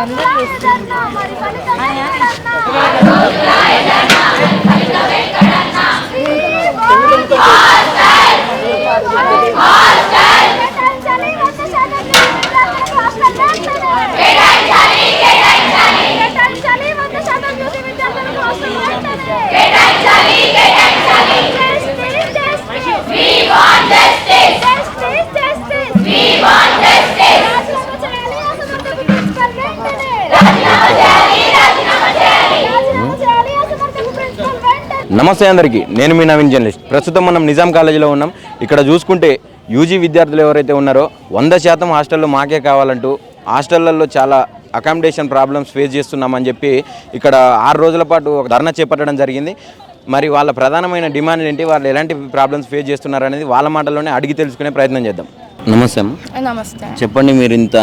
అందరూ నమస్తే అందరికీ నేను మీ నవీన్ జర్నలిస్ట్. ప్రస్తుతం మనం నిజాం కాలేజీలో ఉన్నాం. ఇక్కడ చూసుకుంటే యూజీ విద్యార్థులు ఎవరైతే ఉన్నారో వంద శాతం హాస్టల్లో మాకే కావాలంటూ హాస్టళ్ళలో చాలా అకామిడేషన్ ప్రాబ్లమ్స్ ఫేస్ చేస్తున్నామని చెప్పి ఇక్కడ ఆరు రోజుల పాటు ఒక ధర్నా చేపట్టడం జరిగింది. మరి వాళ్ళ ప్రధానమైన డిమాండ్ ఏంటి? వాళ్ళు ఎలాంటి ప్రాబ్లమ్స్ ఫేస్ చేస్తున్నారు అనేది వాళ్ళ మాటల్లోనే అడిగి తెలుసుకునే ప్రయత్నం చేద్దాం. నమస్తే అమ్మ. నమస్తే. చెప్పండి మీరు ఇంత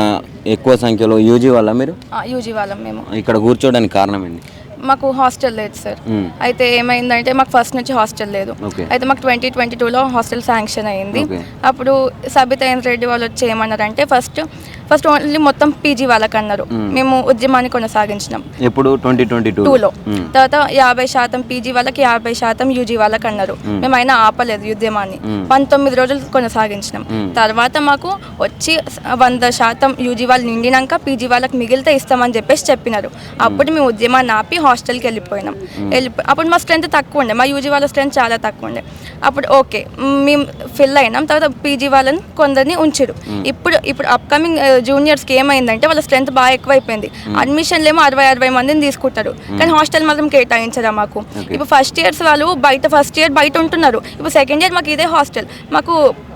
ఎక్కువ సంఖ్యలో యూజీ వల్ల మీరు? యూజీ వాళ్ళం మేము. ఇక్కడ కూర్చోవడానికి కారణం ఏంటి? మాకు హాస్టల్ లేదు సార్. అయితే ఏమైందంటే మాకు ఫస్ట్ నుంచి హాస్టల్ లేదు. అయితే మాకు ట్వంటీ ట్వంటీ టూలో హాస్టల్ శాంక్షన్ అయింది. అప్పుడు సబితాయన్ రెడ్డి వాళ్ళు వచ్చి ఏమన్నారంటే ఫస్ట్ ఫస్ట్ ఓన్లీ మొత్తం పీజీ వాళ్ళకి అన్నారు మేము ఉద్యమాన్ని కొనసాగించినాం. ఎప్పుడు? ట్వంటీ ట్వంటీ టూలో. తర్వాత యాభై శాతం పీజీ వాళ్ళకి యాభై శాతం యూజీ వాళ్ళకి అన్నారు మేము. అయినా ఆపలేదు ఉద్యమాన్ని. పంతొమ్మిది రోజులు కొనసాగించినాం. తర్వాత మాకు వచ్చి వంద శాతం యూజీ వాళ్ళు నిండినాక పీజీ వాళ్ళకి మిగిలితే ఇస్తామని చెప్పేసి చెప్పినారు. అప్పుడు మేము ఉద్యమాన్ని ఆపి హాస్టల్కి వెళ్ళిపోయినాం. వెళ్ళిపో అప్పుడు మా స్ట్రెంత్ తక్కువ ఉండే. మా యూజీ వాళ్ళ స్ట్రెంత్ చాలా తక్కువ ఉండే. అప్పుడు ఓకే మేము ఫిల్ అయినాం. తర్వాత పీజీ వాళ్ళని కొందరిని ఉంచారు. ఇప్పుడు ఇప్పుడు అప్కమింగ్ జూనియర్స్కి ఏమైందంటే వాళ్ళ స్ట్రెంత్ బాగా ఎక్కువైపోయింది. అడ్మిషన్లు ఏమో అరవై అరవై మందిని తీసుకుంటారు. కానీ హాస్టల్ మాత్రం కేటాయించరా మాకు. ఇప్పుడు ఫస్ట్ ఇయర్స్ వాళ్ళు బయట ఫస్ట్ ఇయర్ బయట ఉంటున్నారు. ఇప్పుడు సెకండ్ ఇయర్ మాకు ఇదే హాస్టల్ మాకు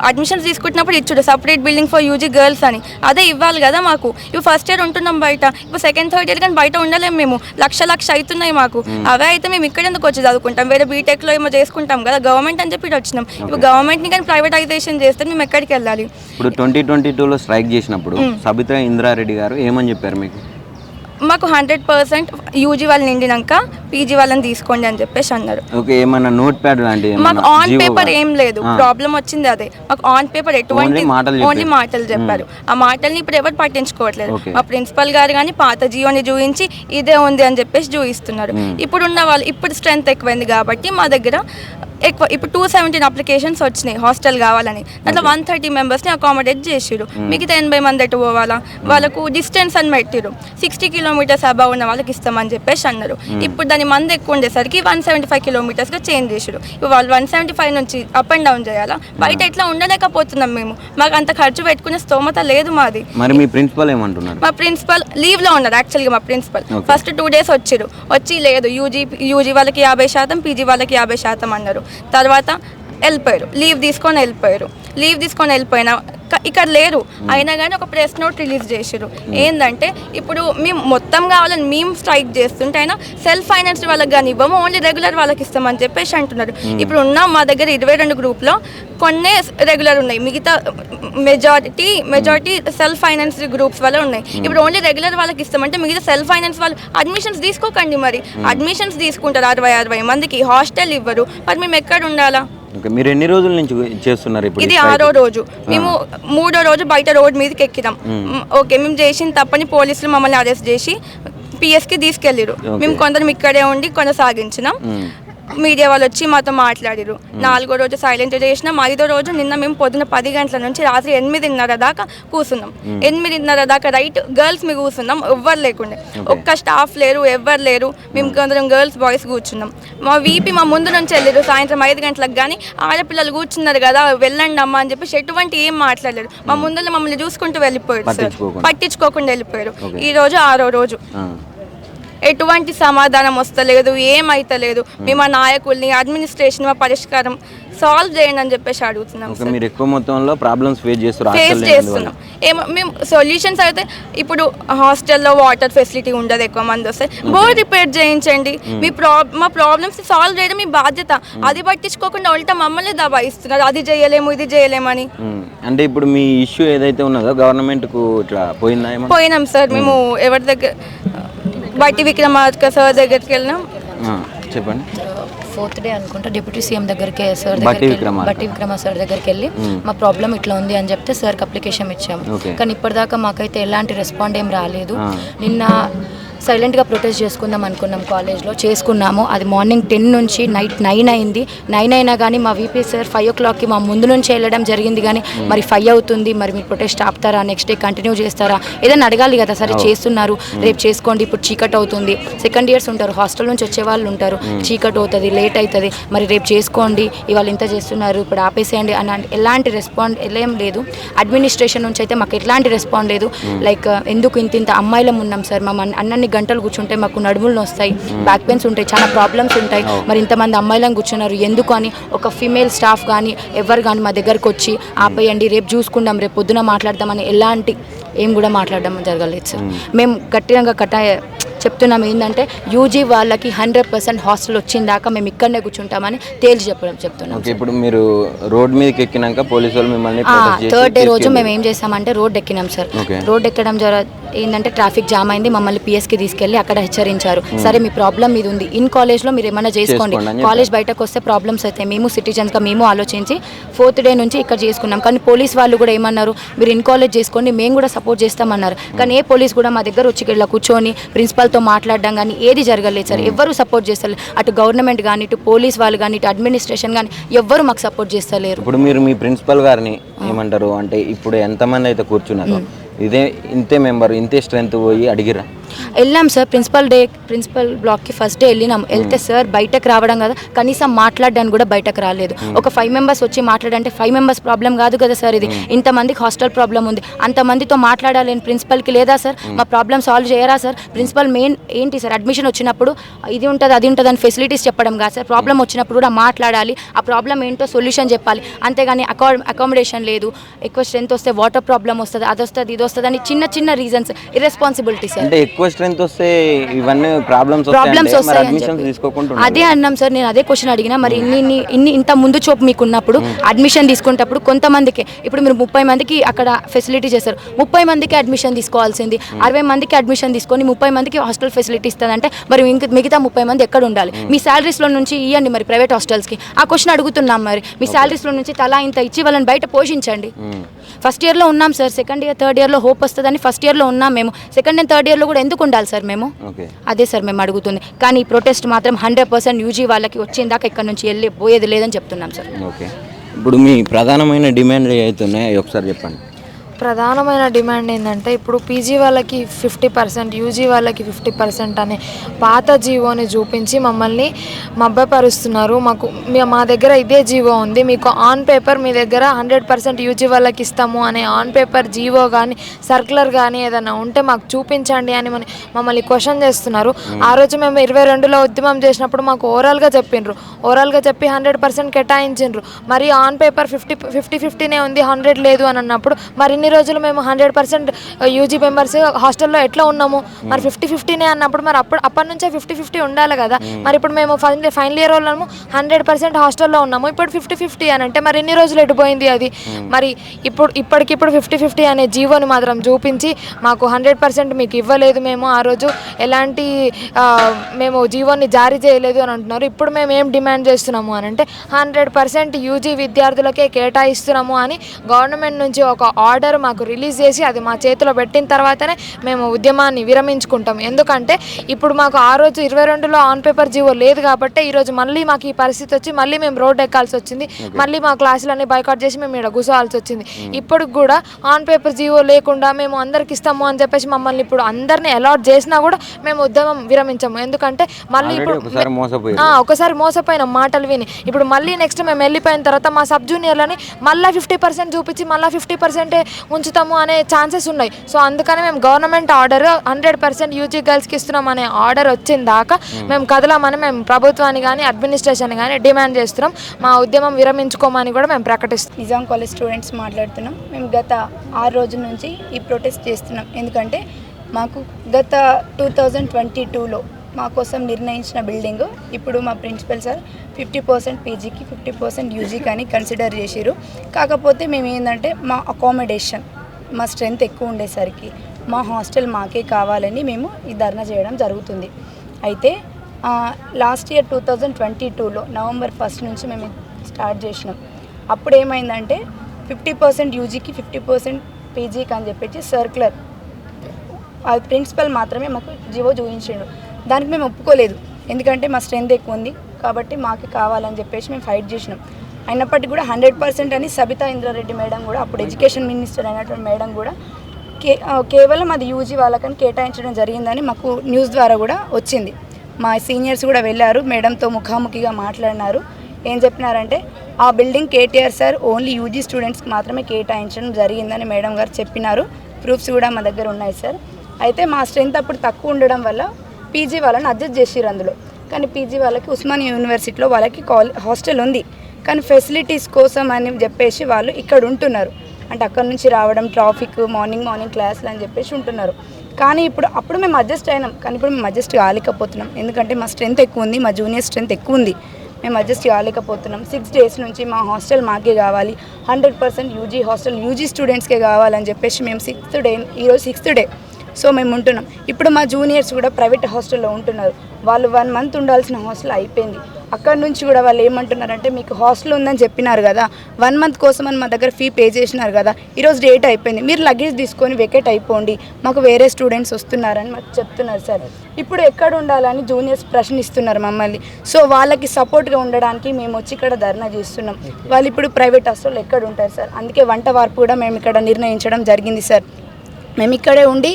అడ్మిషన్స్ తీసుకుంటున్నప్పుడు ఇచ్చుడు separate building for UG girls అని. అదే ఇవ్వాలి కదా మాకు. ఇప్పుడు ఫస్ట్ ఇయర్ ఉంటున్నాం బయట. ఇప్పుడు సెకండ్ థర్డ్ ఇయర్ కానీ బయట ఉండలేము మేము. లక్ష లక్ష అవుతున్నాయి మాకు. అవే అయితే మేము ఇక్కడ ఎందుకు వచ్చి చదువుకుంటాం? వేరే బీటెక్లో ఏమో చేసుకుంటాం కదా గవర్నమెంట్ అని చెప్పి వచ్చినాం. ఇప్పుడు గవర్నమెంట్ని కానీ ప్రైవేటైజేషన్ చేస్తే మేము ఎక్కడికి వెళ్ళాలి? ఇప్పుడు ట్వంటీ ట్వంటీ టూలో స్ట్రైక్ చేసినప్పుడు సబితా ఇంద్రారెడ్డి గారు ఏమని చెప్పారు మీకు? మాకు హండ్రెడ్ పర్సెంట్ యూజీ వాళ్ళు నిండినాక పీజీ వాళ్ళని తీసుకోండి అని చెప్పేసి అన్నారు. ఓకే ఏమన్నా నోట్ ప్యాడ్ లాంటి మాకు ఆన్ పేపర్ ఏం లేదు. ప్రాబ్లం వచ్చింది అదే. మాకు ఆన్ పేపర్ ఎటువంటి ఓన్లీ మాటలు చెప్పారు. ఆ మాటల్ని ఇప్పుడు ఎవరు పట్టించుకోవట్లేదు. మా ప్రిన్సిపల్ గారు కానీ పాత జియోని చూపించి ఇదే ఉంది అని చెప్పేసి చూపిస్తున్నారు. ఇప్పుడు ఉన్న వాళ్ళు ఇప్పుడు స్ట్రెంత్ ఎక్కువైంది కాబట్టి మా దగ్గర ఎక్కువ ఇప్పుడు టూ సెవెంటీన్ అప్లికేషన్స్ వచ్చినాయి హాస్టల్ కావాలని. దాంట్లో వన్ థర్టీ మెంబర్స్ని అకామిడేట్ చేసిరు మిగతా ఎనభై మంది ఎటు పోవాలా? వాళ్ళకు డిస్టెన్స్ అని పెట్టిరు సిక్స్టీ కిలోమీటర్స్ అబౌవ్ ఉన్న వాళ్ళకి ఇస్తామని చెప్పేసి అన్నారు. ఇప్పుడు దాని మంది ఎక్కువ ఉండేసరికి వన్ సెవెంటీ ఫైవ్ కిలోమీటర్స్గా చేంజ్ చేసిరు ఇప్పుడు వాళ్ళు వన్ సెవెంటీ ఫైవ్ నుంచి అప్ అండ్ డౌన్ చేయాలా? బయట ఎట్లా ఉండలేకపోతున్నాం మేము. మాకు అంత ఖర్చు పెట్టుకునే స్తోమత లేదు మాది. మరి మీ ప్రిన్సిపల్ ఏమంటున్నారు? మా ప్రిన్సిపల్ లీవ్లో ఉన్నారు యాక్చువల్గా మా ప్రిన్సిపల్ ఫస్ట్ టూ డేస్ వచ్చారు వచ్చి లేదు యూజీ యూజీ వాళ్ళకి యాభై శాతం పీజీ వాళ్ళకి యాభై శాతం అన్నారు. తర్వాత వెళ్ళిపోయారు. లీవ్ తీసుకొని వెళ్ళిపోయారు. లీవ్ తీసుకొని వెళ్ళిపోయినా ఇక్కడ లేరు. అయినా కానీ ఒక ప్రెస్ నోట్ రిలీజ్ చేసారు ఏంటంటే ఇప్పుడు మేము మొత్తం కావాలని మేము స్ట్రైక్ చేస్తుంటే అయినా సెల్ఫ్ ఫైనాన్స్ వాళ్ళకి కానీ ఇవ్వము ఓన్లీ రెగ్యులర్ వాళ్ళకి ఇస్తామని చెప్పేసి అంటున్నారు. ఇప్పుడు ఉన్న మా దగ్గర ఇరవై రెండు గ్రూప్లో కొన్నే రెగ్యులర్ ఉన్నాయి. మిగతా majority majority self finance groups వల్ల ఉన్నాయి. ఇప్పుడు ఓన్లీ రెగ్యులర్ వాళ్ళకి ఇస్తామంటే మిగతా సెల్ఫ్ ఫైనాన్స్ వాళ్ళు అడ్మిషన్స్ తీసుకోకండి మరి. అడ్మిషన్స్ తీసుకుంటారు అరవై అరవై మందికి హాస్టల్ ఇవ్వరు. మరి మేము ఎక్కడ ఉండాలా? ఓకే మీరు ఎన్ని రోజుల నుంచి చేస్తున్నారు ఇప్పుడు ఇది? ఆరో రోజు. మేము మూడో రోజు బయట రోడ్ మీదకి ఎక్కినాం. ఓకే మేము చేసిన తప్పని పోలీసులు మమ్మల్ని అరెస్ట్ చేసి పిఎస్కి తీసుకెళ్ళిరు మేము కొందరం ఇక్కడే ఉండి కొనసాగించినాం. మీడియా వాళ్ళు వచ్చి మాతో మాట్లాడిరు నాలుగో రోజు సైలెంట్ చేసినాం ఐదో రోజు నిన్న మేము పొద్దున పది గంటల నుంచి రాత్రి ఎనిమిదిన్నర దాకా కూర్చున్నాం ఎనిమిదిన్నర దాకా రైట్ గర్ల్స్ మీ కూర్చున్నాం ఎవ్వరు లేకుండే. ఒక్క స్టాఫ్ లేరు ఎవ్వరు లేరు. మేము కొందరం గర్ల్స్ బాయ్స్ కూర్చున్నాం. మా వీపీ మా ముందు నుంచి వెళ్ళారు సాయంత్రం ఐదు గంటలకు కానీ ఆడపిల్లలు కూర్చున్నారు కదా వెళ్ళండి అమ్మా అని చెప్పేసి ఎటువంటి ఏం మాట్లాడలేరు మా ముందు మమ్మల్ని చూసుకుంటూ వెళ్ళిపోయారు సార్. పట్టించుకోకుండా. వెళ్ళిపోయారు. ఈ రోజు ఆరో రోజు. ఎటువంటి సమాధానం వస్తలేదు ఏమైతలేదు. మేము ఆ నాయకుల్ని అడ్మినిస్ట్రేషన్ మా పరిష్కారం సాల్వ్ చేయండి అని చెప్పేసి అడుగుతున్నాం ఓకే మీరు ఎక్కువ మొత్తంలో ప్రాబ్లమ్స్ ఫేస్ చేస్తారు ఫేస్ హాస్టల్ చేస్తున్నాం. ఏమో మేము సొల్యూషన్స్ అయితే ఇప్పుడు హాస్టల్లో వాటర్ ఫెసిలిటీ ఉండదు ఎక్కువ మంది వస్తే. బోర్ రిపేర్ చేయించండి. మీ ప్రాబ్ మా ప్రాబ్లమ్స్ సాల్వ్ చేయడం మీ బాధ్యత. అది పట్టించుకోకుండా ఉల్టా మమ్మల్ని దబాయిస్తున్నారు. అది చేయలేము ఇది చేయలేమని. అంటే ఇప్పుడు మీ ఇష్యూ ఏదైతే ఉన్నదో గవర్నమెంట్కు ఇట్లా పోయిందా ఏమన్నా? పోయినాం సార్. మేము ఎవరి దగ్గర బట్టి విక్రమార్క సార్ దగ్గరికి వెళ్ళినాం ఆ, చెప్పండి ఫోర్త్ డే అనుకుంటా డిప్యూటీ సీఎం దగ్గరికి సార్ బట్టి దగ్గరికి. బట్టి విక్రమ సార్ దగ్గరికి వెళ్ళి మా ప్రాబ్లం ఇట్లా ఉంది అని చెప్తే సార్కి అప్లికేషన్ ఇచ్చాము. కానీ ఇప్పటిదాకా మాకైతే ఎలాంటి రెస్పాండ్ ఏం రాలేదు. నిన్న సైలెంట్గా ప్రొటెస్ట్ చేసుకుందాం అనుకున్నాం కాలేజ్లో. చేసుకున్నాము. అది మార్నింగ్ టెన్ నుంచి నైట్ నైన్ అయింది. నైన్ అయినా కానీ మా వీపీ సార్ ఫైవ్ ఓ క్లాక్కి మా ముందు నుంచి వెళ్ళడం జరిగింది కానీ మరి ఫైవ్ అవుతుంది. మరి మీరు ప్రొటెస్ట్ ఆపుతారా? నెక్స్ట్ డే కంటిన్యూ చేస్తారా? ఏదైనా అడగాలి కదా సరే చేస్తున్నారు. రేపు చేసుకోండి. ఇప్పుడు చీకట్ అవుతుంది. సెకండ్ ఇయర్స్ ఉంటారు. హాస్టల్ నుంచి వచ్చే వాళ్ళు ఉంటారు. చీకట్ అవుతుంది లేట్ అవుతుంది మరి రేపు చేసుకోండి. ఇవాళ ఇంత చేస్తున్నారు. ఇప్పుడు ఆపేసేయండి అని ఎలాంటి రెస్పాండ్ ఏం లేదు. అడ్మినిస్ట్రేషన్ నుంచి అయితే మాకు ఎట్లాంటి రెస్పాండ్ లేదు. లైక్ ఎందుకు ఇంత ఇంత అమ్మాయిలం ఉన్నాం సార్? మా అన్నన్ని గంటలు కూర్చుంటే మాకు నడుములు వస్తాయి బ్యాక్ పెయిన్స్ ఉంటాయి చాలా ప్రాబ్లమ్స్ ఉంటాయి. మరి ఇంతమంది అమ్మాయిలను కూర్చున్నారు ఎందుకు అని ఒక ఫీమేల్ స్టాఫ్ కానీ ఎవరు కానీ మా దగ్గరకు వచ్చి ఆపేయండి రేపు చూసుకుందాం రేపు పొద్దున మాట్లాడదామని ఎలాంటి ఏం కూడా మాట్లాడడం జరగలేదు సార్. మేము. గట్టిగా కట్ట చెప్తున్నాం ఏంటంటే యూజీ వాళ్ళకి హండ్రెడ్ పర్సెంట్ హాస్టల్ వచ్చిన దాకా మేము ఇక్కడనే కూర్చుంటామని తేల్చి చెప్పడం చెప్తున్నాం ఇప్పుడు మీరు రోడ్ మీదకి ఎక్కినాక పోలీసు వాళ్ళు మిమ్మల్ని థర్డ్ డే రోజు. మేము ఏం చేసామంటే రోడ్ ఎక్కినాం సార్. రోడ్ ఎక్కడం జర ఏంటంటే ట్రాఫిక్ జామ్ అయింది మమ్మల్ని పిఎస్కి తీసుకెళ్ళి అక్కడ హెచ్చరించారు. సరే మీ ప్రాబ్లం ఇది ఉంది. ఇన్ కాలేజ్లో మీరు ఏమైనా చేసుకోండి కాలేజ్ బయటకు వస్తే ప్రాబ్లమ్స్ అవుతాయి మేము సిటిజన్స్గా మేము ఆలోచించి ఫోర్త్ డే నుంచి ఇక్కడ చేసుకున్నాం. కానీ పోలీస్ వాళ్ళు కూడా ఏమన్నారు? మీరు ఇన్ కాలేజ్ చేసుకోండి మేము కూడా సపోర్ట్ చేస్తామన్నారు. కానీ ఏ పోలీస్ కూడా మా దగ్గర వచ్చి ఇలా కూర్చొని ప్రిన్సిపల్తో మాట్లాడడం కానీ ఏది జరగలేదు సార్. ఎవరు సపోర్ట్ చేస్తారు అటు గవర్నమెంట్ కానీ ఇటు పోలీస్ వాళ్ళు కానీ ఇటు అడ్మినిస్ట్రేషన్ కానీ ఎవ్వరు మాకు సపోర్ట్ చేస్తలేరు. ఇప్పుడు మీరు మీ ప్రిన్సిపల్ గారిని ఏమంటారు? అంటే ఇప్పుడు ఎంతమంది అయితే కూర్చున్నారు ఇదే ఇంతే మెంబర్ ఇంతే స్ట్రెంత్ పోయి అడిగిరా వెళ్ళాం సార్ ప్రిన్సిపల్ డే ప్రిన్సిపల్ బ్లాక్కి ఫస్ట్ డే వెళ్ళినాం. వెళ్తే సార్ బయటకు రావడం కదా కనీసం మాట్లాడడానికి కూడా బయటకు రాలేదు. ఒక ఫైవ్ మెంబర్స్ వచ్చి మాట్లాడంటే ఫైవ్ మెంబర్స్ ప్రాబ్లం కాదు కదా సార్ ఇది. ఇంతమందికి హాస్టల్ ప్రాబ్లం ఉంది. అంతమందితో మాట్లాడాలని ప్రిన్సిపల్కి లేదా సార్? మా ప్రాబ్లం సాల్వ్ చేయరా సార్? ప్రిన్సిపల్ మెయిన్ ఏంటి సార్ అడ్మిషన్ వచ్చినప్పుడు ఇది ఉంటుంది అది ఉంటుంది అని ఫెసిలిటీస్ చెప్పడం కాదు సార్. ప్రాబ్లం వచ్చినప్పుడు కూడా మాట్లాడాలి. ఆ ప్రాబ్లం ఏంటో సొల్యూషన్ చెప్పాలి. అంతేగాని అకా అకామిడేషన్ లేదు. ఎక్కువ స్ట్రెంత్ వస్తే వాటర్ ప్రాబ్లం వస్తుంది అది వస్తుంది ఇది వస్తుంది అని చిన్న చిన్న రీజన్స్ ఇర్రెస్పాన్సిబిలిటీ సార్. అంటే ఎక్కువ స్ట్రెంత్ వస్తే ఇవన్నీ ప్రాబ్లమ్స్ ప్రాబ్లమ్స్ అడ్మిషన్స్ తీసుకోకుండా అదే అన్నాం సార్ నేను అదే క్వశ్చన్ అడిగినా మరి ఇన్ని ఇన్ని- ఇన్ని ఇంత ముందు చూపు మీకు ఉన్నప్పుడు అడ్మిషన్ తీసుకునేటప్పుడు కొంతమందికి ఇప్పుడు మీరు ముప్పై మందికి అక్కడ ఫెసిలిటీ చేస్తారు ముప్పై మందికి అడ్మిషన్ తీసుకోవాల్సింది. అరవై మందికి అడ్మిషన్ తీసుకొని ముప్పై మందికి హాస్టల్ ఫెసిలిటీ ఇస్తుందంటే మరి ఇంక మిగతా ముప్పై మంది ఎక్కడ ఉండాలి? మీ శాలరీస్లో నుంచి ఇవ్వండి మరి ప్రైవేట్ హాస్టల్స్కి ఆ క్వశ్చన్ అడుగుతున్నాం మరి. మీ శాలరీస్లో నుంచి తలా ఇంత ఇచ్చి వాళ్ళని బయట పోషించండి. ఫస్ట్ ఇయర్లో ఉన్నాం సార్. సెకండ్ ఇయర్ థర్డ్ ఇయర్లో హోప్ వస్తుందని ఫస్ట్ ఇయర్లో ఉన్నాం మేము. సెకండ్ అండ్ థర్డ్ ఇయర్లో కూడా ఎందుకు ఉండాలి సార్ మేము? అదే సార్ మేము అడుగుతుంది. కానీ ఈ ప్రొటెస్ట్ మాత్రం హండ్రెడ్ పర్సెంట్ యూజీ వాళ్ళకి వచ్చిందాక ఇక్కడ నుంచి వెళ్ళి పోయేది లేదని చెప్తున్నాం సార్. ఓకే. ఇప్పుడు మీ ప్రధానమైన డిమాండ్ అవుతున్నాయి అవి ఒకసారి చెప్పండి. ప్రధానమైన డిమాండ్ ఏంటంటే ఇప్పుడు పీజీ వాళ్ళకి ఫిఫ్టీ పర్సెంట్ యూజీ వాళ్ళకి ఫిఫ్టీ పర్సెంట్ అనే పాత జీవోని చూపించి మమ్మల్ని మభ్యపరుస్తున్నారు. మాకు మీ- దగ్గర ఇదే జీవో ఉంది. మీకు ఆన్ పేపర్ మీ దగ్గర హండ్రెడ్ పర్సెంట్ యూజీ వాళ్ళకి ఇస్తాము అనే ఆన్ పేపర్ జీవో కానీ సర్కులర్ కానీ ఏదైనా ఉంటే మాకు చూపించండి అని మన- మమ్మల్ని క్వశ్చన్ చేస్తున్నారు. ఆ రోజు మేము ఇరవై రెండులో ఉద్యమం చేసినప్పుడు మాకు ఓవరాల్గా చెప్పిండ్రు. ఓవరాల్గా చెప్పి హండ్రెడ్ పర్సెంట్ కేటాయించిండ్రు. మరి ఆన్ పేపర్ ఫిఫ్టీ ఫిఫ్టీ ఫిఫ్టీనే ఉంది హండ్రెడ్ లేదు అని అన్నప్పుడు మరి ఇన్ని రోజులు మేము హండ్రెడ్ పర్సెంట్ యూజీ మెంబర్స్ హాస్టల్లో ఎట్లా ఉన్నాము? మరి ఫిఫ్టీ ఫిఫ్టీనే అన్నప్పుడు మరి అప్పుడు అప్పటి నుంచే ఫిఫ్టీ ఫిఫ్టీ ఉండాలి కదా. మరి ఇప్పుడు మేము ఫైనల్ ఫైనల్ ఇయర్ వాళ్ళము హండ్రెడ్ పర్సెంట్ హాస్టల్లో ఉన్నాము. ఇప్పుడు ఫిఫ్టీ ఫిఫ్టీ అని అంటే మరి ఎన్ని రోజులు ఎటుపోయింది అది? మరి ఇప్పుడు ఇప్పటికిప్పుడు ఫిఫ్టీ ఫిఫ్టీ అనే జీవోని మాత్రం చూపించి మాకు హండ్రెడ్ పర్సెంట్ మీకు ఇవ్వలేదు మేము ఆ రోజు. ఎలాంటి మేము జీవోని జారీ చేయలేదు అని అంటున్నారు. ఇప్పుడు మేము ఏం డిమాండ్ చేస్తున్నాము అని అంటే హండ్రెడ్ పర్సెంట్ యూజీ విద్యార్థులకే కేటాయిస్తున్నాము అని గవర్నమెంట్ నుంచి ఒక ఆర్డర్ మాకు రిలీజ్ చేసి అది మా చేతిలో పెట్టిన తర్వాతనే మేము ఉద్యమాన్ని విరమించుకుంటాం. ఎందుకంటే ఇప్పుడు మాకు ఆ రోజు ఇరవై రెండులో ఆన్ పేపర్ జీవో లేదు కాబట్టి ఈరోజు మళ్ళీ మాకు ఈ పరిస్థితి వచ్చి మళ్ళీ మేము రోడ్ ఎక్కాల్సి వచ్చింది. మళ్ళీ మా క్లాసులన్నీ బైకాట్ చేసి మేము ఇక్కడ కూర్చోవాల్సి వచ్చింది. ఇప్పుడు కూడా ఆన్ పేపర్ జీవో లేకుండా మేము అందరికి ఇస్తాము అని చెప్పేసి మమ్మల్ని ఇప్పుడు అందరినీ అలాట్ చేసినా కూడా మేము ఉద్యమం విరమించాము. ఎందుకంటే మళ్ళీ ఇప్పుడు ఒకసారి మోసపోయిన మాటలు విని ఇప్పుడు మళ్ళీ నెక్స్ట్ మేము వెళ్ళిపోయిన తర్వాత మా సబ్ జూనియర్లని మళ్ళీ ఫిఫ్టీ పర్సెంట్ చూపించి మళ్ళీ ఫిఫ్టీ పర్సెంటే ఉంచుతాము అనే ఛాన్సెస్ ఉన్నాయి. సో అందుకని మేము government order hundred percent UG గర్ల్స్కి ఇస్తున్నాం అనే ఆర్డర్ వచ్చిన దాకా మేము కదలామని మేము ప్రభుత్వాన్ని కానీ అడ్మినిస్ట్రేషన్ కానీ డిమాండ్ చేస్తున్నాం. మా ఉద్యమం విరమించుకోమని కూడా మేము ప్రకటిస్తున్నాం. నిజాం కాలేజ్ స్టూడెంట్స్ మాట్లాడుతున్నాం. మేము గత ఆరు రోజుల నుంచి ఈ ప్రొటెస్ట్ చేస్తున్నాం. ఎందుకంటే మాకు గత టూ థౌజండ్ ట్వంటీ టూలో మా కోసం నిర్ణయించిన బిల్డింగ్. ఇప్పుడు మా ప్రిన్సిపల్ సార్ ఫిఫ్టీ పర్సెంట్ పీజీకి ఫిఫ్టీ పర్సెంట్ యూజీకి అని కన్సిడర్ చేసిరు కాకపోతే మేము ఏంటంటే మా అకామిడేషన్ మా స్ట్రెంత్ ఎక్కువ ఉండేసరికి మా హాస్టల్ మాకే కావాలని మేము ఈ ధర్నా చేయడం జరుగుతుంది. అయితే last year two thousand twenty టూలో నవంబర్ ఫస్ట్ నుంచి మేము స్టార్ట్ చేసినాం. అప్పుడు ఏమైందంటే ఫిఫ్టీ పర్సెంట్ యూజీకి ఫిఫ్టీ పర్సెంట్ పీజీకి అని చెప్పేసి సర్క్యులర్ అది ప్రిన్సిపల్ మాత్రమే మాకు జీవో చూపించిండు. దానికి మేము ఒప్పుకోలేదు. ఎందుకంటే మా స్ట్రెంత్ ఎక్కువ ఉంది. కాబట్టి మాకు కావాలని చెప్పేసి మేము ఫైట్ చేసినాం. అయినప్పటికీ కూడా హండ్రెడ్ పర్సెంట్ అని సబితా ఇంద్రారెడ్డి మేడం కూడా అప్పుడు ఎడ్యుకేషన్ మినిస్టర్ అయినటువంటి మేడం కూడా కే కేవలం అది యూజీ వాళ్ళకని కేటాయించడం జరిగిందని మాకు న్యూస్ ద్వారా కూడా వచ్చింది. మా సీనియర్స్ కూడా వెళ్ళారు మేడంతో ముఖాముఖిగా మాట్లాడినారు. ఏం చెప్పినారంటే ఆ building KTR sir only UG స్టూడెంట్స్కి మాత్రమే కేటాయించడం జరిగిందని మేడం గారు చెప్పినారు. ప్రూఫ్స్ కూడా మా దగ్గర ఉన్నాయి సార్ అయితే మా స్ట్రెంత్ అప్పుడు తక్కువ ఉండడం వల్ల పీజీ వాళ్ళని అడ్జస్ట్ చేసిర్రు అందులో. కానీ పీజీ వాళ్ళకి ఉస్మానియా యూనివర్సిటీలో వాళ్ళకి కాల్ హాస్టల్ ఉంది. కానీ ఫెసిలిటీస్ కోసం అని చెప్పేసి వాళ్ళు ఇక్కడ ఉంటున్నారు. అంటే అక్కడ నుంచి రావడం ట్రాఫిక్ మార్నింగ్ మార్నింగ్ క్లాసులు అని చెప్పేసి ఉంటున్నారు. కానీ ఇప్పుడు అప్పుడు మేము అడ్జస్ట్ అయినాం. కానీ ఇప్పుడు మేము అడ్జస్ట్ కాలేకపోతున్నాం. ఎందుకంటే మా స్ట్రెంత్ ఎక్కువ ఉంది మా జూనియర్ స్ట్రెంత్ ఎక్కువ ఉంది. మేము అడ్జస్ట్ కాలేకపోతున్నాం. సిక్స్ డేస్ నుంచి మా హాస్టల్ మాకే కావాలి. Hundred percent UG hostel UG స్టూడెంట్స్కే కావాలని చెప్పేసి మేము సిక్స్త్ డే ఈరోజు సిక్స్త్ డే. సో మేము ఉంటున్నాం. ఇప్పుడు మా జూనియర్స్ కూడా ప్రైవేట్ హాస్టల్లో ఉంటున్నారు. వాళ్ళు వన్ మంత్ ఉండాల్సిన హాస్టల్ అయిపోయింది. అక్కడ నుంచి కూడా వాళ్ళు ఏమంటున్నారంటే మీకు హాస్టల్ ఉందని చెప్పినారు కదా వన్ మంత్ కోసం అని మా దగ్గర ఫీ పే చేసినారు కదా ఈరోజు డేట్ అయిపోయింది. మీరు లగేజ్ తీసుకొని వెకేట్ అయిపోండి. మాకు వేరే స్టూడెంట్స్ వస్తున్నారని మాకు చెప్తున్నారు సార్. ఇప్పుడు ఎక్కడ ఉండాలని జూనియర్స్ ప్రశ్నిస్తున్నారు మమ్మల్ని. సో వాళ్ళకి సపోర్ట్గా ఉండడానికి మేము వచ్చి ఇక్కడ ధర్నా చేస్తున్నాం. వాళ్ళు ఇప్పుడు ప్రైవేట్ హాస్టల్ ఎక్కడ ఉంటారు సార్? అందుకే వంట వార్పు కూడా మేము ఇక్కడ నిర్ణయించడం జరిగింది సార్. మేము ఇక్కడే ఉండి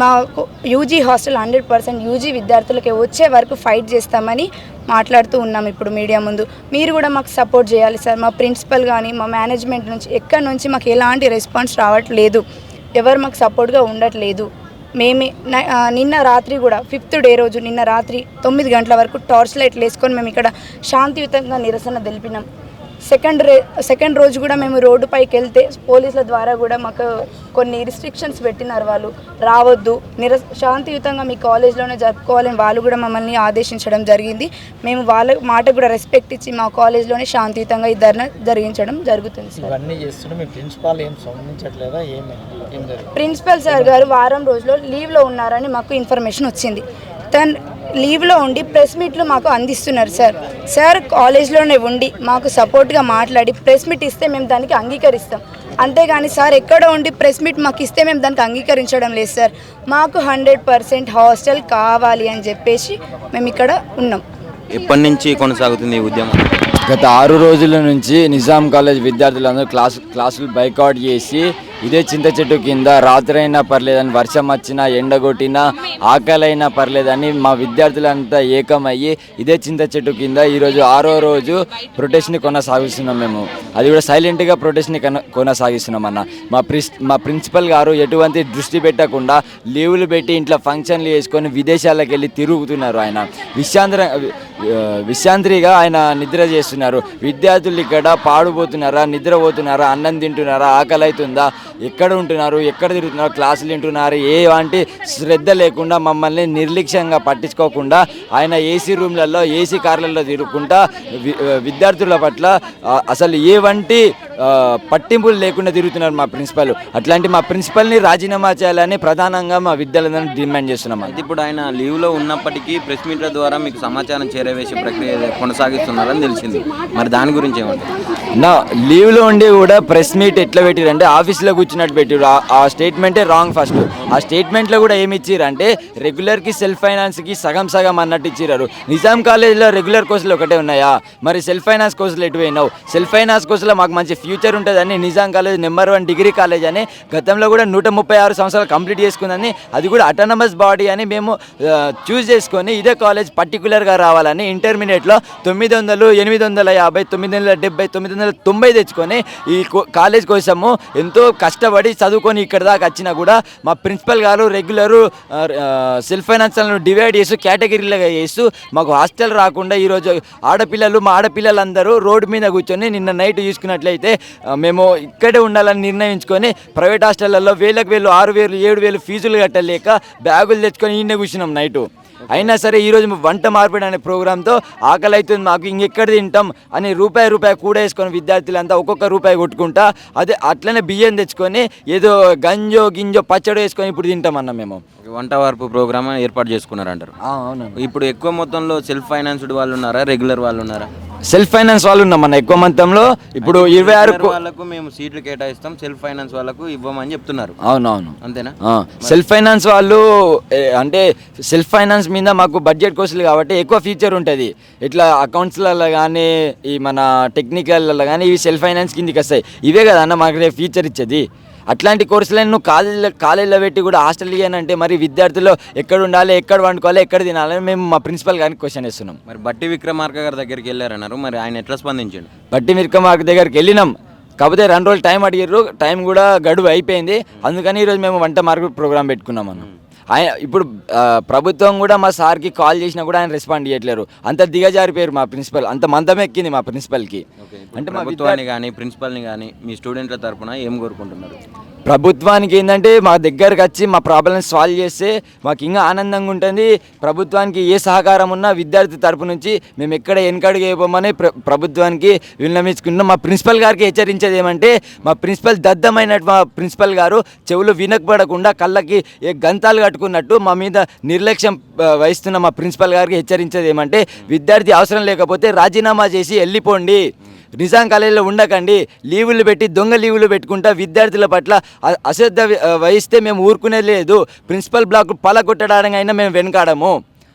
మాకు UG hostel hundred percent UG విద్యార్థులకి వచ్చే వరకు ఫైట్ చేస్తామని మాట్లాడుతూ ఉన్నాం ఇప్పుడు మీడియా ముందు. మీరు కూడా మాకు సపోర్ట్ చేయాలి సార్. మా ప్రిన్సిపల్ కానీ మా మేనేజ్మెంట్ నుంచి ఎక్కడి నుంచి మాకు ఎలాంటి రెస్పాన్స్ రావట్లేదు. ఎవరు మాకు సపోర్ట్గా ఉండట్లేదు. మేమే నిన్న రాత్రి కూడా ఫిఫ్త్ డే రోజు నిన్న రాత్రి తొమ్మిది గంటల వరకు టార్చ్ లైట్లు వేసుకొని మేము ఇక్కడ శాంతియుతంగా నిరసన తెలిపినాం. సెకండ్ రే సెకండ్ రోజు కూడా మేము రోడ్డు పైకి వెళ్తే పోలీసుల ద్వారా కూడా మాకు కొన్ని రిస్ట్రిక్షన్స్ పెట్టినారు వాళ్ళు. రావద్దు నిర శాంతియుతంగా మీ కాలేజ్లోనే జరుపుకోవాలని వాళ్ళు కూడా మమ్మల్ని ఆదేశించడం జరిగింది. మేము వాళ్ళ మాట కూడా రెస్పెక్ట్ ఇచ్చి మా కాలేజ్లోనే శాంతియుతంగా ఈ ధర్నా జరిగించడం జరుగుతుంది ఇవన్నీ మీ ఏం ప్రిన్సిపల్ సార్ గారు వారం రోజుల్లో లీవ్లో ఉన్నారని మాకు ఇన్ఫర్మేషన్ వచ్చింది. తను లీవ్లో ఉండి ప్రెస్ మీట్లు మాకు అందిస్తున్నారు సార్. సార్ కాలేజ్లోనే ఉండి మాకు సపోర్ట్గా మాట్లాడి ప్రెస్ మీట్ ఇస్తే మేము దానికి అంగీకరిస్తాం. అంతేగాని సార్ ఎక్కడ ఉండి ప్రెస్ మీట్ మాకు ఇస్తే మేము దానికి అంగీకరించడం లేదు సార్. మాకు హండ్రెడ్ పర్సెంట్ హాస్టల్ కావాలి అని చెప్పేసి మేము ఇక్కడ ఉన్నాం. ఎప్పటి నుంచి కొనసాగుతుంది ఈ ఉద్యమం? గత ఆరు రోజుల నుంచి నిజాం కాలేజ్ విద్యార్థులందరూ క్లాస్ క్లాసులు బైకౌట్ చేసి ఇదే చింత చెట్టు కింద రాత్రైనా పర్లేదని వర్షం వచ్చినా ఎండగొట్టినా ఆకలైనా పర్లేదని మా విద్యార్థులంతా ఏకమయ్యి ఇదే చింత చెట్టు కింద ఈరోజు ఆరో రోజు ప్రొటెస్ట్ని కొనసాగిస్తున్నాం మేము. అది కూడా సైలెంట్గా ప్రొటెస్ట్ని కొన కొనసాగిస్తున్నాం అన్న. మా ప్రిన్స్ మా ప్రిన్సిపల్ గారు ఎటువంటి దృష్టి పెట్టకుండా లీవులు పెట్టి ఇంట్లో ఫంక్షన్లు చేసుకొని విదేశాలకు వెళ్ళి తిరుగుతున్నారు ఆయన. విశ్రాంతి విశ్రాంతిగా ఆయన నిద్ర చేస్తున్నారు. విద్యార్థులు ఇక్కడ పాడుపోతున్నారా నిద్రపోతున్నారా అన్నం తింటున్నారా ఆకలి అవుతుందా ఎక్కడ ఉంటున్నారు ఎక్కడ తిరుగుతున్నారు క్లాసులు వింటున్నారు ఏ వంటి శ్రద్ధ లేకుండా మమ్మల్ని నిర్లక్ష్యంగా పట్టించుకోకుండా ఆయన ఏసీ రూమ్లలో ఏసీ కార్లలో తిరుగుకుంటా వి- విద్యార్థుల పట్ల అసలు ఏ వంటి పట్టింపులు లేకుండా తిరుగుతున్నారు మా ప్రిన్సిపల్. అట్లాంటి మా ప్రిన్సిపల్ని రాజీనామా చేయాలని ప్రధానంగా మా విద్యార్థులను డిమాండ్ చేస్తున్నాం అయితే ఇప్పుడు ఆయన లీవ్లో ఉన్నప్పటికీ ప్రెస్ మీట్ల ద్వారా మీకు సమాచారం చేరవేసే ప్రక్రియ కొనసాగిస్తున్నారని తెలిసింది. మరి దాని గురించి ఏమంటారు? నా లీవ్లో ఉండి కూడా ప్రెస్ మీట్ ఎట్లా పెట్టిరంటే ఆఫీస్లో కూర్చున్నట్టు పెట్టిరు ఆ- స్టేట్మెంటే రాంగ్ ఫస్ట్. ఆ స్టేట్మెంట్లో కూడా ఏమి ఇచ్చిరంటే రెగ్యులర్కి సెల్ఫ్ ఫైనాన్స్కి సగం సగం అన్నట్టు ఇచ్చిరారు. నిజాం కాలేజ్లో రెగ్యులర్ కోర్సులు ఒకటే ఉన్నాయా? మరి సెల్ఫ్ ఫైనాన్స్ కోర్సులు ఎటు పోయినావు? సెల్ఫ్ ఫైనాన్స్ కోర్సులో మాకు మంచి ఫ్యూచర్ ఉంటుందని Nizam college number one degree college అని గతంలో కూడా నూట ముప్పై ఆరు సంవత్సరాలు కంప్లీట్ చేసుకుందని అది కూడా అటానమస్ బాడీ అని మేము చూస్ చేసుకొని ఇదే కాలేజ్ పర్టికులర్గా రావాలని ఇంటర్మీడియట్లో తొమ్మిది వందలు ఎనిమిది వందల యాభై తొమ్మిది వందల డెబ్బై తొమ్మిది వందల తొంభై తెచ్చుకొని ఈ కో- కాలేజ్ కోసము ఎంతో కష్టపడి చదువుకొని ఇక్కడ దాకా వచ్చినా కూడా మా ప్రిన్సిపల్ గారు రెగ్యులరు సెల్ఫ్ ఫైనాన్స్లను డివైడ్ చేస్తూ కేటగిరీలుగా చేస్తూ మాకు హాస్టల్ రాకుండా ఈరోజు ఆడపిల్లలు మా ఆడపిల్లలందరూ రోడ్డు మీద కూర్చొని నిన్న నైట్ చూసుకున్నట్లయితే ఆ, మేము ఇక్కడే ఉండాలని నిర్ణయించుకొని ప్రైవేట్ హాస్టళ్ళలో వేలకు వేలు ఆరు వేలు ఏడు వేలు ఫీజులు కట్టలేక బ్యాగులు తెచ్చుకొని ఈయన కూర్చున్నాం నైటు. అయినా సరే ఈరోజు వంట మార్పిడి అనే ప్రోగ్రాంతో ఆకలి అవుతుంది మాకు ఇంకెక్కడ తింటాం అని రూపాయి రూపాయి కూడా వేసుకొని విద్యార్థులంతా ఒక్కొక్క రూపాయి కొట్టుకుంటా అదే అట్లనే బియ్యం తెచ్చుకొని ఏదో గంజో గింజో పచ్చడి వేసుకొని ఇప్పుడు తింటామన్నా మేము. వంట వార్పు ప్రోగ్రామ్ ఏర్పాటు చేసుకున్నారంటారు. ఆ, అవునండి. ఇప్పుడు ఎక్కువ మొత్తంలో సెల్ఫ్ ఫైనాన్స్డ్ వాళ్ళు ఉన్నారా రెగ్యులర్ వాళ్ళు ఉన్నారా? సెల్ఫ్ ఫైనాన్స్ వాళ్ళు ఉన్నాం మన ఎక్కువ మొత్తంలో ఇప్పుడు ఇరవై ఆరు వాళ్ళకు మేము సీట్లు కేటాయిస్తాం సెల్ఫ్ ఫైనాన్స్ వాళ్ళకు ఇవ్వమని చెప్తున్నారు. అవునవును. అంతేనా? సెల్ఫ్ ఫైనాన్స్ వాళ్ళు అంటే సెల్ఫ్ ఫైనాన్స్ మీద మాకు బడ్జెట్ కోర్సులు కాబట్టి ఎక్కువ ఫీచర్ ఉంటుంది. ఇట్లా అకౌంట్స్లలో కానీ ఈ మన టెక్నికల్లో కానీ ఇవి సెల్ఫ్ ఫైనాన్స్ కిందికి వస్తాయి. ఇవే కదా అన్న మాకు ఫీచర్ ఇచ్చేది. అట్లాంటి కోర్సులను నువ్వు కాలేజీలో కాలేజీలో పెట్టి కూడా హాస్టల్ అంటే మరి విద్యార్థులు ఎక్కడ ఉండాలి ఎక్కడ వండుకోవాలి ఎక్కడ తినాలని మేము మా ప్రిన్సిపల్ గారికి క్వశ్చన్ ఇస్తున్నాం మరి బట్టి విక్రమార్క గారి దగ్గరికి వెళ్ళారన్నారు. మరి ఆయన ఎట్లా స్పందించండి? బట్టి మిరక మార్క్ దగ్గరికి వెళ్ళినాం. కాకపోతే రెండు రోజులు టైం అడిగారు టైం కూడా గడువు అయిపోయింది. అందుకని ఈరోజు మేము వంట మార్పు ప్రోగ్రామ్ పెట్టుకున్నాం అన్న. ఆయన ఇప్పుడు ప్రభుత్వం కూడా మా సార్కి కాల్ చేసినా కూడా ఆయన రెస్పాండ్ చేయట్లేరు. అంత దిగజారిపోయారు మా ప్రిన్సిపల్ అంత మందం ఎక్కింది మా ప్రిన్సిపల్కి. అంటే మా ప్రభుత్వాన్ని కానీ ప్రిన్సిపల్ని కానీ మీ స్టూడెంట్ల తరపున ఏం కోరుకుంటున్నారు? ప్రభుత్వానికి ఏంటంటే మా దగ్గరకు వచ్చి మా ప్రాబ్లమ్స్ సాల్వ్ చేస్తే మాకు ఇంకా ఆనందంగా ఉంటుంది. ప్రభుత్వానికి ఏ సహకారం ఉన్నా విద్యార్థి తరపు నుంచి మేము ఎక్కడ వెనకడుగు వేయబోమని ప్ర ప్రభుత్వానికి విన్నమించుకున్నాం మా ప్రిన్సిపల్ గారికి హెచ్చరించేది ఏమంటే మా ప్రిన్సిపల్ దద్దమైన మా ప్రిన్సిపల్ గారు చెవులు వినకపడకుండా కళ్ళకి ఏ గంతాలు కట్టుకున్నట్టు మా మీద నిర్లక్ష్యం వహిస్తున్న మా ప్రిన్సిపల్ గారికి హెచ్చరించేది ఏమంటే విద్యార్థి అవసరం లేకపోతే రాజీనామా చేసి వెళ్ళిపోండి. నిజాం కాలేజీలో ఉండకండి. లీవులు పెట్టి దొంగ లీవులు పెట్టుకుంటా విద్యార్థుల పట్ల అశ్రద్ధ వహిస్తే మేము ఊరుకునేది లేదు. ప్రిన్సిపల్ బ్లాక్ పలగొట్టడానికి అయినా మేము వెనకాడము.